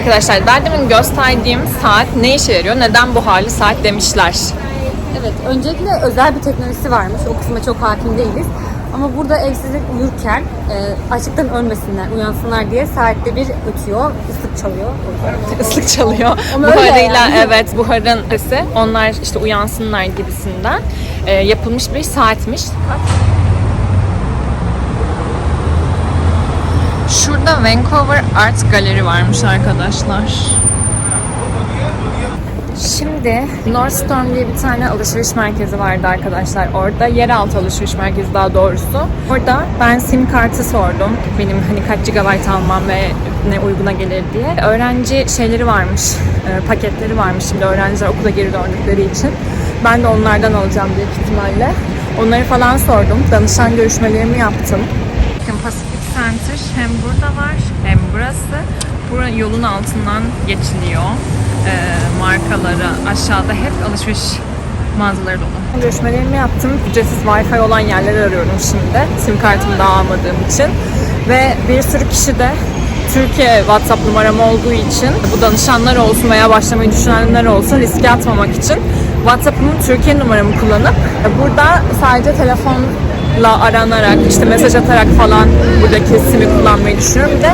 Arkadaşlar daha demin gösterdiğim saat ne işe yarıyor? Neden bu hali saat demişler. Evet, öncelikle özel bir teknolojisi varmış. O kısma çok hakim değiliz. Ama burada evsizlik uyurken e, açlıktan ölmesinler, uyansınlar diye saatte bir ötüyor, ıslık çalıyor. Islık çalıyor. Ama Buharıyla yani. evet buharın sesi onlar işte uyansınlar gibisinden e, yapılmış bir saatmiş. Şurada Vancouver Art Galeri varmış arkadaşlar. Şimdi Northstorm diye bir tane alışveriş merkezi vardı arkadaşlar orada. Yeraltı alışveriş merkezi daha doğrusu. Orada ben sim kartı sordum. Benim hani kaç GB almam ve ne uyguna gelir diye. Öğrenci şeyleri varmış, e, paketleri varmış şimdi öğrenciler okula geri döndükleri için. Ben de onlardan alacağım büyük ihtimalle. Onları falan sordum. Danışan görüşmelerimi yaptım. Pacific Center hem burada var hem burası. Bura yolun altından geçiliyor. Ee, markaları aşağıda hep alışveriş mağazaları dolu. Görüşmelerimi yaptım. Ücretsiz Wi-Fi olan yerleri arıyorum şimdi. Sim kartımı da almadığım için. Ve bir sürü kişi de Türkiye WhatsApp numaram olduğu için bu danışanlar olsun veya başlamayı düşünenler olsun riske atmamak için WhatsApp'ımın Türkiye numaramı kullanıp burada sadece telefonla aranarak işte mesaj atarak falan buradaki simi kullanmayı düşünüyorum. Bir de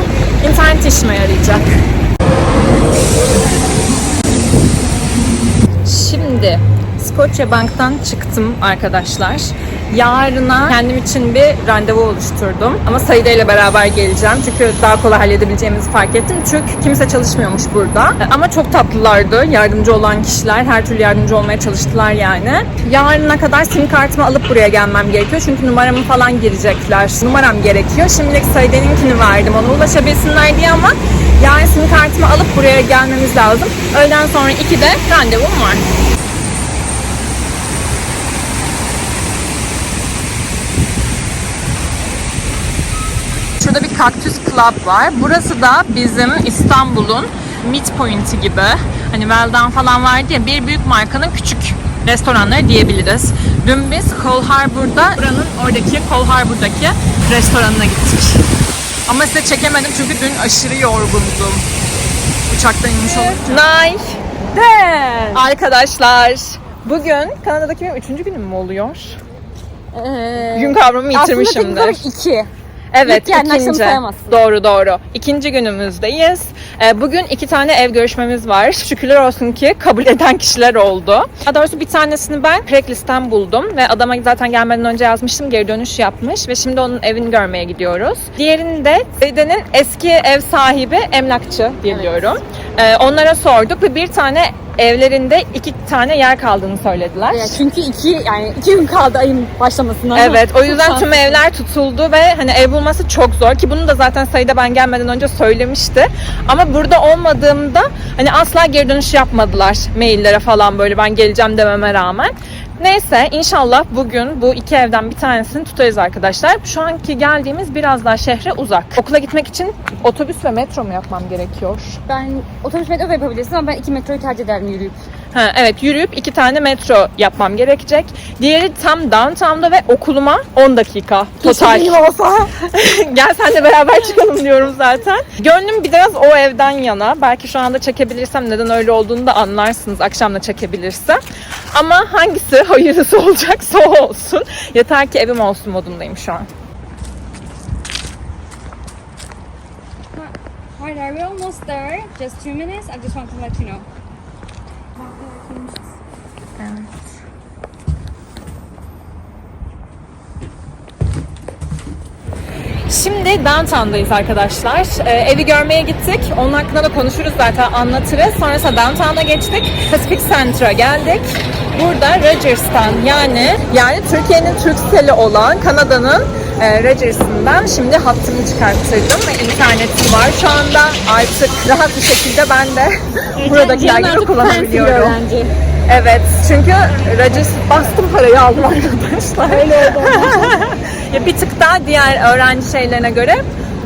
internet işime yarayacak. Şimdi Scotia Bank'tan çıktım arkadaşlar. Yarına kendim için bir randevu oluşturdum. Ama Sayıda ile beraber geleceğim. Çünkü daha kolay halledebileceğimizi fark ettim. Çünkü kimse çalışmıyormuş burada. Ama çok tatlılardı. Yardımcı olan kişiler. Her türlü yardımcı olmaya çalıştılar yani. Yarına kadar sim kartımı alıp buraya gelmem gerekiyor. Çünkü numaramı falan girecekler. Numaram gerekiyor. Şimdilik Sayıda'nınkini verdim. Ona ulaşabilsinler diye ama yarın sim kartımı alıp buraya gelmemiz lazım. Öğleden sonra 2'de randevum var. Şurada bir Cactus Club var. Burası da bizim İstanbul'un midpoint'i gibi. Hani Well'dan falan vardı ya bir büyük markanın küçük restoranları diyebiliriz. Dün biz Cole Harbour'da buranın oradaki Cole Harbour'daki restoranına gittik. Ama size çekemedim çünkü dün aşırı yorgundum. Uçaktan inmiş. Nay. Den! Arkadaşlar bugün Kanada'daki benim üçüncü günüm mü oluyor? Ee, Gün kavramı yitirmişimdir. Aslında iki. Evet, İlk akşamı sayamazsın. Doğru doğru. İkinci günümüzdeyiz. Ee, bugün iki tane ev görüşmemiz var. Şükürler olsun ki kabul eden kişiler oldu. Daha doğrusu bir tanesini ben Craigslist'ten buldum ve adama zaten gelmeden önce yazmıştım. Geri dönüş yapmış ve şimdi onun evini görmeye gidiyoruz. Diğerini de Zeyde'nin eski ev sahibi emlakçı biliyorum. Ee, onlara sorduk ve bir tane evlerinde iki tane yer kaldığını söylediler. Evet, çünkü iki yani iki gün kaldı ayın başlamasına. Evet o yüzden tüm evler tutuldu ve hani ev bulması çok zor ki bunu da zaten sayıda ben gelmeden önce söylemişti. Ama burada olmadığımda hani asla geri dönüş yapmadılar maillere falan böyle ben geleceğim dememe rağmen. Neyse inşallah bugün bu iki evden bir tanesini tutarız arkadaşlar. Şu anki geldiğimiz biraz daha şehre uzak. Okula gitmek için otobüs ve metro mu yapmam gerekiyor? Ben otobüs metro da yapabilirsin ama ben iki metroyu tercih ederim yürüyüp. Ha, evet yürüyüp iki tane metro yapmam gerekecek. Diğeri tam downtown'da ve okuluma 10 dakika total. Keşke olsa. Gel sen de beraber çıkalım diyorum zaten. Gönlüm biraz o evden yana. Belki şu anda çekebilirsem neden öyle olduğunu da anlarsınız. Akşam da çekebilirsem. Ama hangisi hayırlısı olacaksa o olsun. Yeter ki evim olsun modundayım şu an. Alright, are we almost there? Just two minutes. I just want to let you know. Şimdi downtown'dayız arkadaşlar. Ee, evi görmeye gittik. Onun hakkında da konuşuruz zaten anlatırız. Sonrasında downtown'a geçtik. Pacific Center'a geldik. Burada Rogers'tan yani yani Türkiye'nin Turkcell'i olan Kanada'nın e, Rogers'ından şimdi hattımı çıkarttırdım ve internetim var. Şu anda artık rahat bir şekilde ben de buradakiler gibi kullanabiliyorum. öğrenci. Evet çünkü Rogers bastım parayı aldım arkadaşlar. Öyle oldu. ya bir tık daha diğer öğrenci şeylerine göre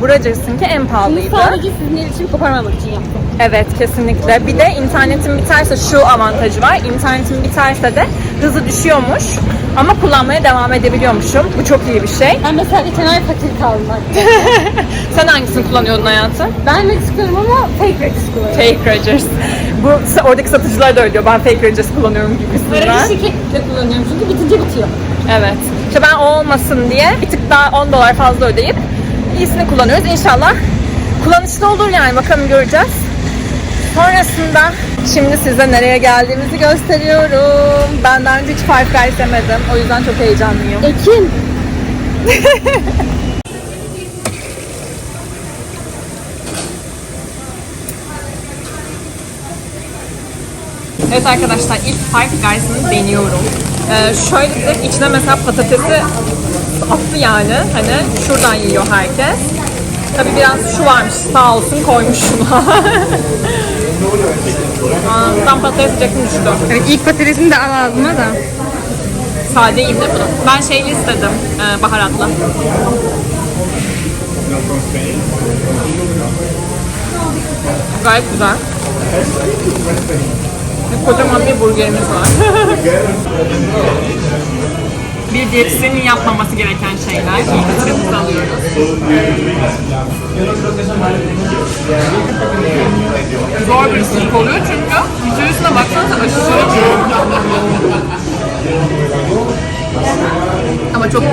bu Rogers'ınki en Bunu pahalıydı. sadece sizin iletişim koparmamak için yaptım. Evet kesinlikle. Bir de internetin biterse şu avantajı var. İnternetin biterse de hızı düşüyormuş. Ama kullanmaya devam edebiliyormuşum. Bu çok iyi bir şey. Ben mesela geçen ay fakir kaldım. Sen hangisini kullanıyordun hayatım? ben Redis kullanıyorum ama fake Redis kullanıyorum. Fake Rogers. Bu oradaki satıcılar da öyle diyor. Ben Fake Rogers kullanıyorum gibisinden. bir şirketle kullanıyorum çünkü bitince bitiyor. Evet. İşte ben o olmasın diye bir tık daha 10 dolar fazla ödeyip iyisini kullanıyoruz. İnşallah kullanışlı olur yani. Bakalım göreceğiz. Sonrasında şimdi size nereye geldiğimizi gösteriyorum. Ben daha önce hiç Five Guys yemedim. O yüzden çok heyecanlıyım. Ekin. Evet arkadaşlar ilk Five Guys'ını deniyorum. Ee, şöyle de içine mesela patatesi attı yani. Hani şuradan yiyor herkes. Tabi biraz şu varmış sağ olsun koymuş şuna. Tam patates yiyecektim düştü. Evet ilk patatesini de al ağzıma da. Sade yiyeyim de bunu. Ben şeyli istedim e, baharatlı. Gayet güzel. Ve kocaman bir burgerimiz var. bir diyetisyenin yapmaması gereken şeyler. Alıyoruz. Zor bir ısırık oluyor çünkü içerisine baksanıza aşırı Ama çok.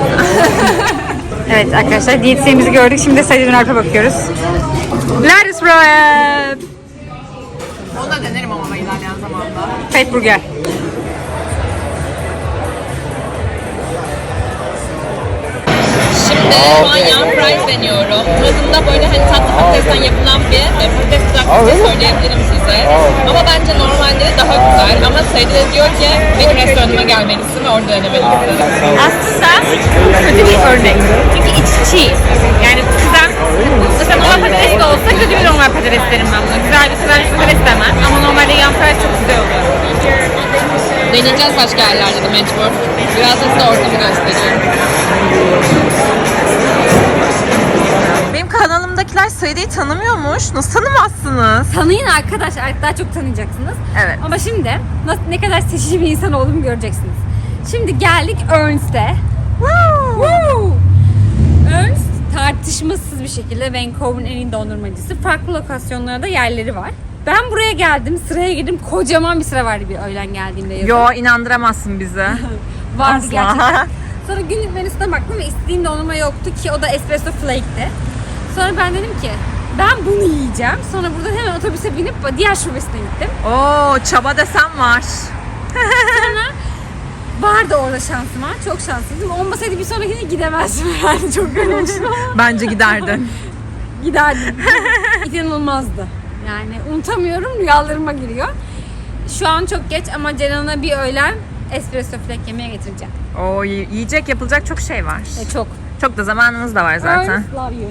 Evet arkadaşlar diyetisyenimizi gördük. Şimdi de Sadece Alp'e bakıyoruz. Gladys Bread. Fat Burger. Şimdi şu an yan fries deniyorum. Tadında böyle hani tatlı patatesten yapılan bir e, patates kızartması söyleyebilirim size. Ama bence normalleri daha güzel. Ama Seydi de diyor ki benim restoranıma gelmelisin ve orada denemelisin. Aslında kötü bir örnek. Çünkü içi çiğ. Yani kızan, mesela normal patates de olsa kötü bir normal patates derim ben buna. Güzel bir kızarmış patates demem. Ama normalde yan fries çok güzel oluyor. Deneyeceğiz başka yerlerde de mecbur. Biraz da size ortamı göstereyim. Benim kanalımdakiler Seydi'yi tanımıyormuş. Nasıl tanımazsınız? Tanıyın arkadaşlar. Daha çok tanıyacaksınız. Evet. Ama şimdi nasıl, ne kadar seçici bir insan olduğumu göreceksiniz. Şimdi geldik Ernst'e. Woo! Ernst tartışmasız bir şekilde Vancouver'ın en iyi dondurmacısı. Farklı lokasyonlarda yerleri var. Ben buraya geldim, sıraya girdim. Kocaman bir sıra vardı bir öğlen geldiğimde. yazın. Yo inandıramazsın bizi. Vardı asla. gerçekten. Sonra günlük menüsüne baktım ve istediğim dondurma yoktu ki o da espresso flake'ti. Sonra ben dedim ki ben bunu yiyeceğim. Sonra buradan hemen otobüse binip diğer şubesine gittim. Oo çaba desem var. Vardı orada şansıma. Çok şanslıydım. Olmasaydı bir sonrakine gidemezdim yani. Çok görmüştüm Bence giderdin. giderdim. İnanılmazdı. Yani unutamıyorum. Rüyalarıma giriyor. Şu an çok geç ama Cenan'a bir öğlen espresso flake yemeye getireceğim. Oo yiyecek yapılacak çok şey var. E, çok. Çok da zamanınız da var zaten. Ernst, love you.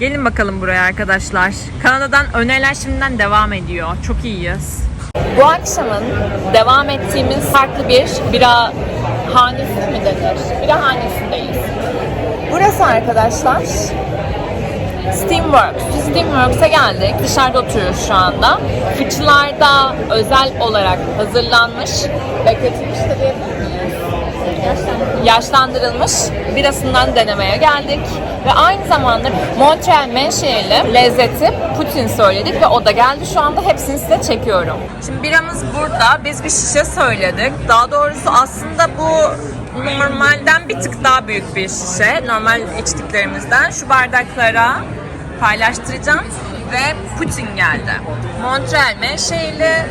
Gelin bakalım buraya arkadaşlar. Kanada'dan öneriler şimdiden devam ediyor. Çok iyiyiz. Bu akşamın devam ettiğimiz farklı bir bira hanesi mi denir? Bira hanesindeyiz. Burası arkadaşlar Steamworks. Biz Steamworks'a geldik. Dışarıda oturuyoruz şu anda. Fıçılarda özel olarak hazırlanmış, bekletilmiş de diyebilir yaşlandırılmış birasından denemeye geldik. Ve aynı zamanda Montreal menşeili lezzeti Putin söyledik ve o da geldi. Şu anda hepsini size çekiyorum. Şimdi biramız burada. Biz bir şişe söyledik. Daha doğrusu aslında bu normalden bir tık daha büyük bir şişe. Normal içtiklerimizden. Şu bardaklara paylaştıracağım. Ve Putin geldi. Montreal menşeili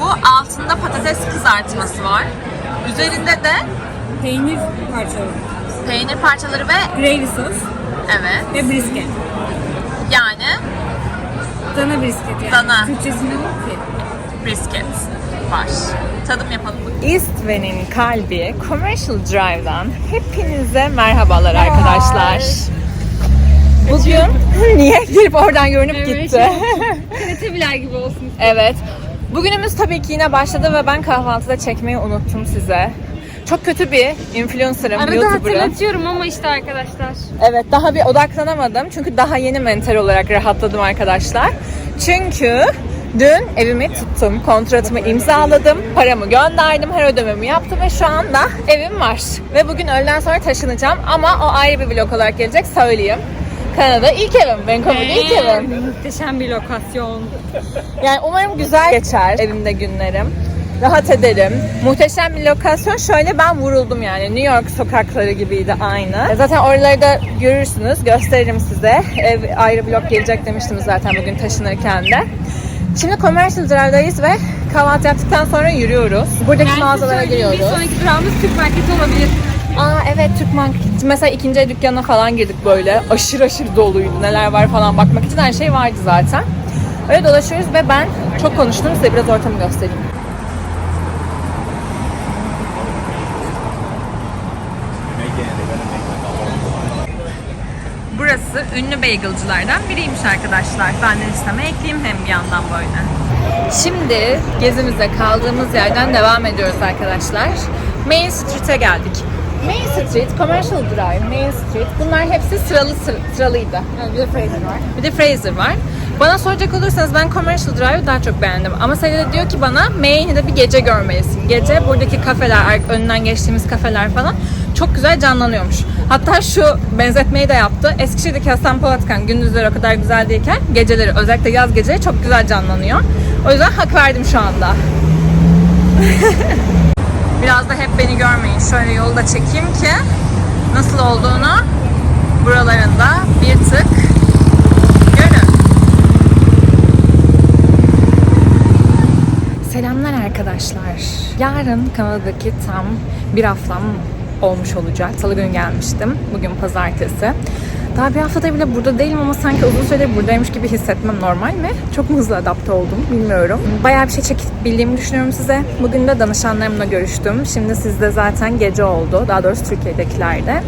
bu altında patates kızartması var. Üzerinde de Peynir parçaları. Peynir parçaları ve Gravy sos evet ve brisket. yani Dana brisket yani. Dana. Türkçesi ne olur ki? brisket var. Tadım yapalım. Eastway'in kalbi Commercial Drive'dan hepinize merhabalar arkadaşlar. Bugün niye girip oradan görünüp Evet. gitti? Teletebiler gibi olsun. Evet. Bugünümüz tabii ki yine başladı ve ben kahvaltıda çekmeyi unuttum size. Çok kötü bir influencer'ım, Arada YouTuber'ım. hatırlatıyorum ama işte arkadaşlar. Evet daha bir odaklanamadım çünkü daha yeni mental olarak rahatladım arkadaşlar. Çünkü Dün evimi tuttum, kontratımı imzaladım, paramı gönderdim, her ödememi yaptım ve şu anda evim var. Ve bugün öğleden sonra taşınacağım ama o ayrı bir vlog olarak gelecek söyleyeyim. Kanada ilk evim, Vancouver'da ilk evim. Muhteşem bir lokasyon. Yani umarım güzel geçer evimde günlerim. Rahat ederim. Muhteşem bir lokasyon. Şöyle ben vuruldum yani. New York sokakları gibiydi aynı. Zaten oraları da görürsünüz. Gösteririm size. Ev ayrı blok gelecek demiştim zaten bugün taşınırken de. Şimdi Commercial Drive'dayız ve kahvaltı yaptıktan sonra yürüyoruz. Buradaki mağazalara giriyoruz. Bir sonraki durağımız Türk marketi olabilir. Aa evet Türk market. Mesela ikinci el dükkanına falan girdik böyle. Aşırı aşırı doluydu. Neler var falan bakmak için her şey vardı zaten. Öyle dolaşıyoruz ve ben çok konuştum. Size biraz ortamı göstereyim. Burası ünlü bagelcılardan biriymiş arkadaşlar. Ben de listeme ekleyeyim hem bir yandan böyle. Şimdi gezimize kaldığımız yerden devam ediyoruz arkadaşlar. Main Street'e geldik. Main Street, Commercial Drive, Main Street bunlar hepsi sıralı sıra- sıralıydı. bir de Fraser var. Bir de Fraser var. Bana soracak olursanız ben Commercial Drive'ı daha çok beğendim. Ama Selin de diyor ki bana Maine'i de bir gece görmelisin. Gece buradaki kafeler, önünden geçtiğimiz kafeler falan çok güzel canlanıyormuş. Hatta şu benzetmeyi de yaptı. Eskişehir'deki Hasan Polatkan gündüzleri o kadar güzel değilken geceleri özellikle yaz geceleri çok güzel canlanıyor. O yüzden hak verdim şu anda. Biraz da hep beni görmeyin. Şöyle yolu da çekeyim ki nasıl olduğunu buralarında bir tık görün. Selamlar arkadaşlar. Yarın Kanada'daki tam bir haftam olmuş olacak. Salı günü gelmiştim. Bugün pazartesi. Daha bir haftada bile burada değilim ama sanki uzun süredir buradaymış gibi hissetmem normal mi? Çok mu hızlı adapte oldum bilmiyorum. Bayağı bir şey çekebildiğimi düşünüyorum size. Bugün de danışanlarımla görüştüm. Şimdi sizde zaten gece oldu. Daha doğrusu Türkiye'dekilerde.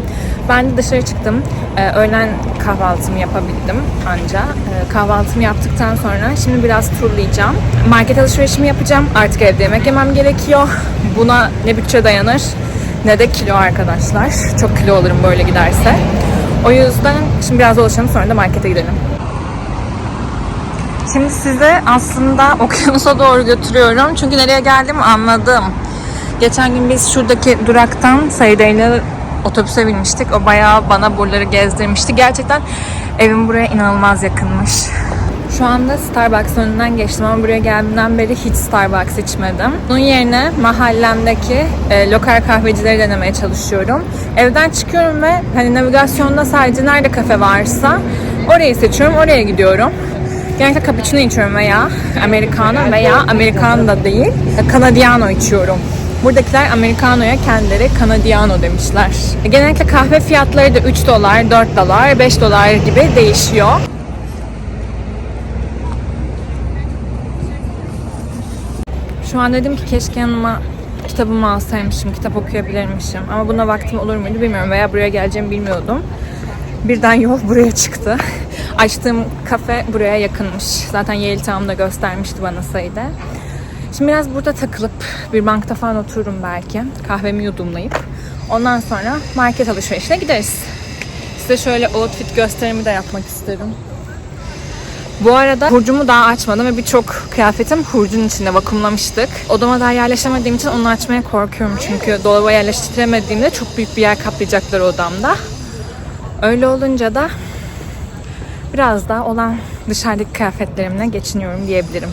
Ben de dışarı çıktım. Ee, öğlen kahvaltımı yapabildim anca. Ee, kahvaltımı yaptıktan sonra şimdi biraz turlayacağım. Market alışverişimi yapacağım. Artık evde yemek yemem gerekiyor. Buna ne bütçe dayanır ne de kilo arkadaşlar. Çok kilo olurum böyle giderse. O yüzden şimdi biraz dolaşalım sonra da markete gidelim. Şimdi size aslında okyanusa doğru götürüyorum. Çünkü nereye geldim anladım. Geçen gün biz şuradaki duraktan Sayıda'yla otobüse binmiştik. O bayağı bana buraları gezdirmişti. Gerçekten evim buraya inanılmaz yakınmış. Şu anda Starbucks önünden geçtim ama buraya geldiğimden beri hiç Starbucks içmedim. Bunun yerine mahallemdeki e, lokal kahvecileri denemeye çalışıyorum. Evden çıkıyorum ve hani navigasyonda sadece nerede kafe varsa orayı seçiyorum, oraya gidiyorum. Genellikle cappuccino içiyorum veya americano veya americano da değil, canadiano içiyorum. Buradakiler americano'ya kendileri canadiano demişler. Genellikle kahve fiyatları da 3 dolar, 4 dolar, 5 dolar gibi değişiyor. Şu an dedim ki keşke yanıma kitabımı alsaymışım, kitap okuyabilirmişim. Ama buna vaktim olur muydu bilmiyorum veya buraya geleceğimi bilmiyordum. Birden yol buraya çıktı. Açtığım kafe buraya yakınmış. Zaten Yale Town'da göstermişti bana sayıda. Şimdi biraz burada takılıp bir bankta falan otururum belki. Kahvemi yudumlayıp. Ondan sonra market alışverişine gideriz. Size şöyle outfit gösterimi de yapmak isterim. Bu arada hurcumu daha açmadım ve birçok kıyafetim hurcun içinde vakumlamıştık. Odama daha yerleşemediğim için onu açmaya korkuyorum çünkü dolaba yerleştiremediğimde çok büyük bir yer kaplayacaklar odamda. Öyle olunca da biraz daha olan dışarıdaki kıyafetlerimle geçiniyorum diyebilirim.